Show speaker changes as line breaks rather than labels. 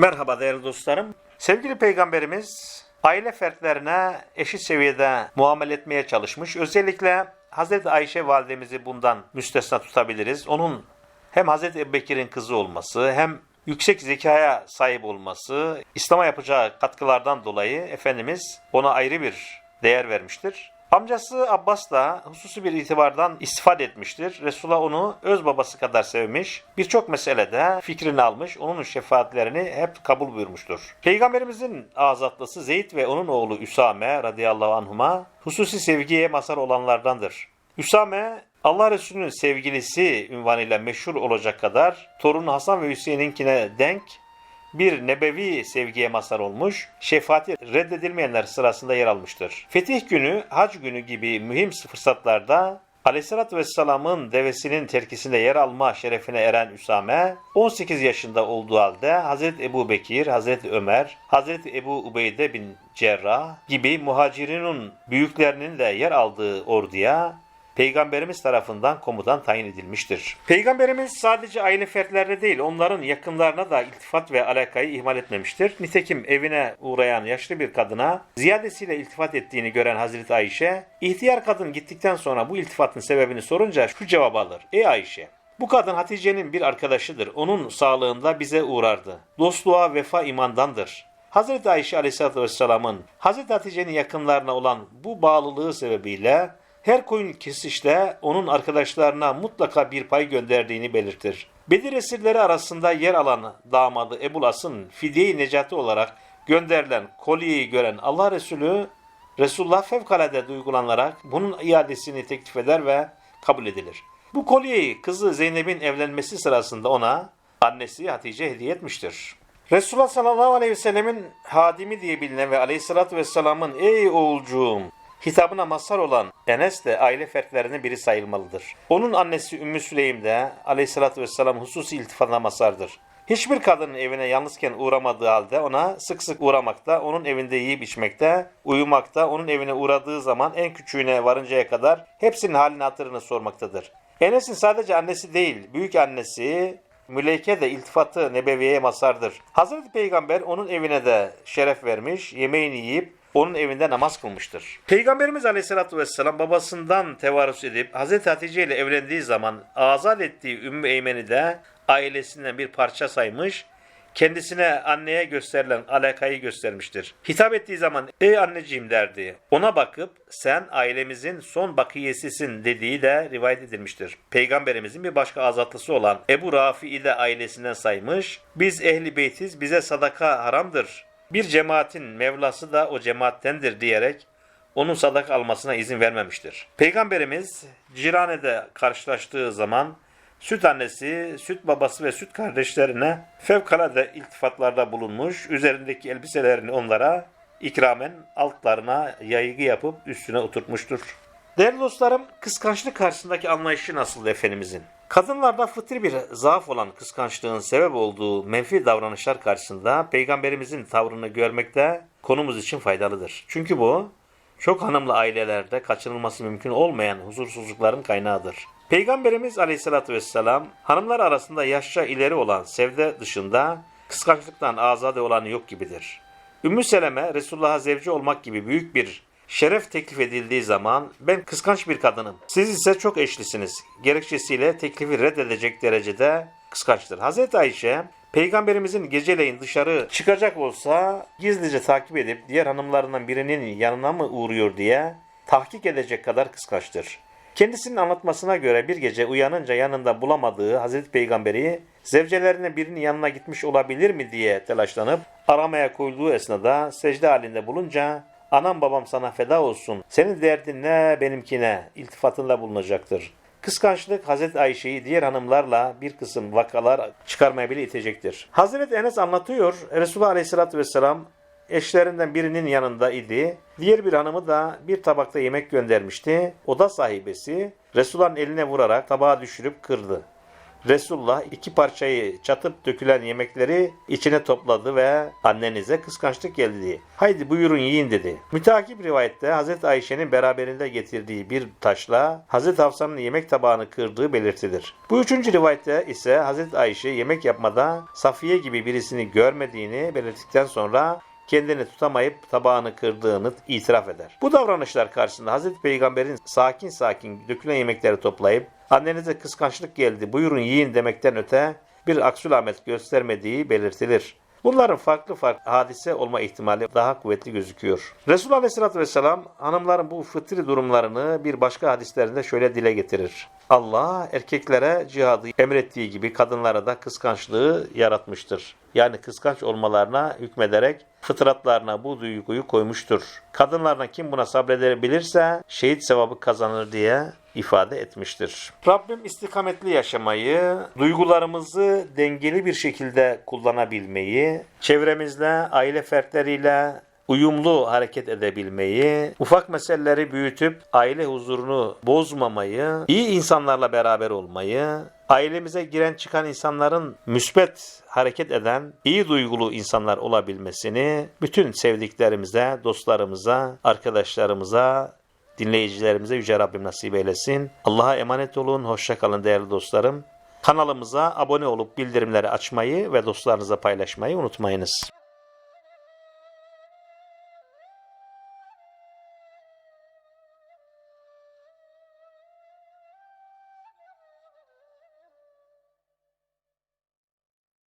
Merhaba değerli dostlarım. Sevgili peygamberimiz aile fertlerine eşit seviyede muamele etmeye çalışmış. Özellikle Hazreti Ayşe validemizi bundan müstesna tutabiliriz. Onun hem Hazreti Ebubekir'in kızı olması hem yüksek zekaya sahip olması, İslam'a yapacağı katkılardan dolayı Efendimiz ona ayrı bir değer vermiştir. Amcası Abbas da hususi bir itibardan istifade etmiştir. Resulullah onu öz babası kadar sevmiş. Birçok meselede fikrini almış. Onun şefaatlerini hep kabul buyurmuştur. Peygamberimizin azatlısı Zeyd ve onun oğlu Üsame radıyallahu anhuma hususi sevgiye mazhar olanlardandır. Üsame Allah Resulü'nün sevgilisi ünvanıyla meşhur olacak kadar torunu Hasan ve Hüseyin'inkine denk bir nebevi sevgiye mazhar olmuş, şefaati reddedilmeyenler sırasında yer almıştır. Fetih günü, hac günü gibi mühim fırsatlarda Aleyhisselatü Vesselam'ın devesinin terkisinde yer alma şerefine eren Üsame, 18 yaşında olduğu halde Hazreti Ebu Bekir, Hazreti Ömer, Hazreti Ebu Ubeyde bin Cerrah gibi muhacirinin büyüklerinin de yer aldığı orduya Peygamberimiz tarafından komutan tayin edilmiştir. Peygamberimiz sadece aile fertlerine değil onların yakınlarına da iltifat ve alakayı ihmal etmemiştir. Nitekim evine uğrayan yaşlı bir kadına ziyadesiyle iltifat ettiğini gören Hazreti Ayşe, ihtiyar kadın gittikten sonra bu iltifatın sebebini sorunca şu cevap alır. Ey Ayşe! Bu kadın Hatice'nin bir arkadaşıdır. Onun sağlığında bize uğrardı. Dostluğa vefa imandandır. Hazreti Ayşe Aleyhisselatü Vesselam'ın Hazreti Hatice'nin yakınlarına olan bu bağlılığı sebebiyle her koyun kesişte onun arkadaşlarına mutlaka bir pay gönderdiğini belirtir. Bedir esirleri arasında yer alan damadı Ebu As'ın fidye-i necati olarak gönderilen kolyeyi gören Allah Resulü Resulullah fevkalade duygulanarak bunun iadesini teklif eder ve kabul edilir. Bu kolyeyi kızı Zeynep'in evlenmesi sırasında ona annesi Hatice hediye etmiştir. Resulullah sallallahu aleyhi ve sellemin hadimi diye bilinen ve aleyhissalatü vesselamın ey oğulcuğum hitabına mazhar olan Enes de aile fertlerinin biri sayılmalıdır. Onun annesi Ümmü Süleym de aleyhissalatü vesselam hususi iltifatına mazhardır. Hiçbir kadının evine yalnızken uğramadığı halde ona sık sık uğramakta, onun evinde yiyip içmekte, uyumakta, onun evine uğradığı zaman en küçüğüne varıncaya kadar hepsinin halini hatırını sormaktadır. Enes'in sadece annesi değil, büyük annesi Müleyke de iltifatı nebeviyeye mazhardır. Hazreti Peygamber onun evine de şeref vermiş, yemeğini yiyip onun evinde namaz kılmıştır. Peygamberimiz Aleyhisselatü Vesselam babasından tevarüs edip Hazreti Hatice ile evlendiği zaman azat ettiği Ümmü Eymen'i de ailesinden bir parça saymış, kendisine anneye gösterilen alakayı göstermiştir. Hitap ettiği zaman ey anneciğim derdi. Ona bakıp sen ailemizin son bakiyesisin dediği de rivayet edilmiştir. Peygamberimizin bir başka azatlısı olan Ebu Rafi'i de ailesinden saymış. Biz ehli beytiz bize sadaka haramdır. Bir cemaatin Mevlası da o cemaattendir diyerek onun sadaka almasına izin vermemiştir. Peygamberimiz Cirane'de karşılaştığı zaman süt annesi, süt babası ve süt kardeşlerine fevkalade iltifatlarda bulunmuş, üzerindeki elbiselerini onlara ikramen altlarına yaygı yapıp üstüne oturtmuştur. Değerli dostlarım, kıskançlık karşısındaki anlayışı nasıl Efendimizin? Kadınlarda fıtri bir zaaf olan kıskançlığın sebep olduğu menfi davranışlar karşısında Peygamberimizin tavrını görmekte konumuz için faydalıdır. Çünkü bu çok hanımlı ailelerde kaçınılması mümkün olmayan huzursuzlukların kaynağıdır. Peygamberimiz aleyhissalatü vesselam hanımlar arasında yaşça ileri olan sevde dışında kıskançlıktan azade olanı yok gibidir. Ümmü Seleme Resulullah'a zevci olmak gibi büyük bir şeref teklif edildiği zaman ben kıskanç bir kadınım. Siz ise çok eşlisiniz. Gerekçesiyle teklifi reddedecek derecede kıskançtır. Hazreti Ayşe Peygamberimizin geceleyin dışarı çıkacak olsa gizlice takip edip diğer hanımlarından birinin yanına mı uğruyor diye tahkik edecek kadar kıskançtır. Kendisinin anlatmasına göre bir gece uyanınca yanında bulamadığı Hazreti Peygamberi zevcelerinden birinin yanına gitmiş olabilir mi diye telaşlanıp aramaya koyulduğu esnada secde halinde bulunca anam babam sana feda olsun senin derdin ne benimki ne iltifatında bulunacaktır. Kıskançlık Hazreti Ayşe'yi diğer hanımlarla bir kısım vakalar çıkarmaya bile itecektir. Hazreti Enes anlatıyor. Resulullah Aleyhisselatü Vesselam eşlerinden birinin yanında idi. Diğer bir hanımı da bir tabakta yemek göndermişti. Oda sahibesi Resulullah'ın eline vurarak tabağı düşürüp kırdı. Resulullah iki parçayı çatıp dökülen yemekleri içine topladı ve annenize kıskançlık geldi. Haydi buyurun yiyin dedi. Mütakip rivayette Hazreti Ayşe'nin beraberinde getirdiği bir taşla Hazreti Hafsa'nın yemek tabağını kırdığı belirtilir. Bu üçüncü rivayette ise Hazreti Ayşe yemek yapmada Safiye gibi birisini görmediğini belirttikten sonra kendini tutamayıp tabağını kırdığını itiraf eder. Bu davranışlar karşısında Hazreti Peygamber'in sakin sakin dökülen yemekleri toplayıp annenize kıskançlık geldi buyurun yiyin demekten öte bir aksulamet göstermediği belirtilir. Bunların farklı farklı hadise olma ihtimali daha kuvvetli gözüküyor. Resulullah Aleyhisselatü Vesselam hanımların bu fıtri durumlarını bir başka hadislerinde şöyle dile getirir. Allah erkeklere cihadı emrettiği gibi kadınlara da kıskançlığı yaratmıştır. Yani kıskanç olmalarına hükmederek fıtratlarına bu duyguyu koymuştur. Kadınlarına kim buna sabredebilirse şehit sevabı kazanır diye ifade etmiştir. Rabbim istikametli yaşamayı, duygularımızı dengeli bir şekilde kullanabilmeyi, çevremizle, aile fertleriyle uyumlu hareket edebilmeyi, ufak meseleleri büyütüp aile huzurunu bozmamayı, iyi insanlarla beraber olmayı, ailemize giren çıkan insanların müsbet hareket eden, iyi duygulu insanlar olabilmesini bütün sevdiklerimize, dostlarımıza, arkadaşlarımıza, dinleyicilerimize Yüce Rabbim nasip eylesin. Allah'a emanet olun, hoşça kalın değerli dostlarım. Kanalımıza abone olup bildirimleri açmayı ve dostlarınızla paylaşmayı unutmayınız.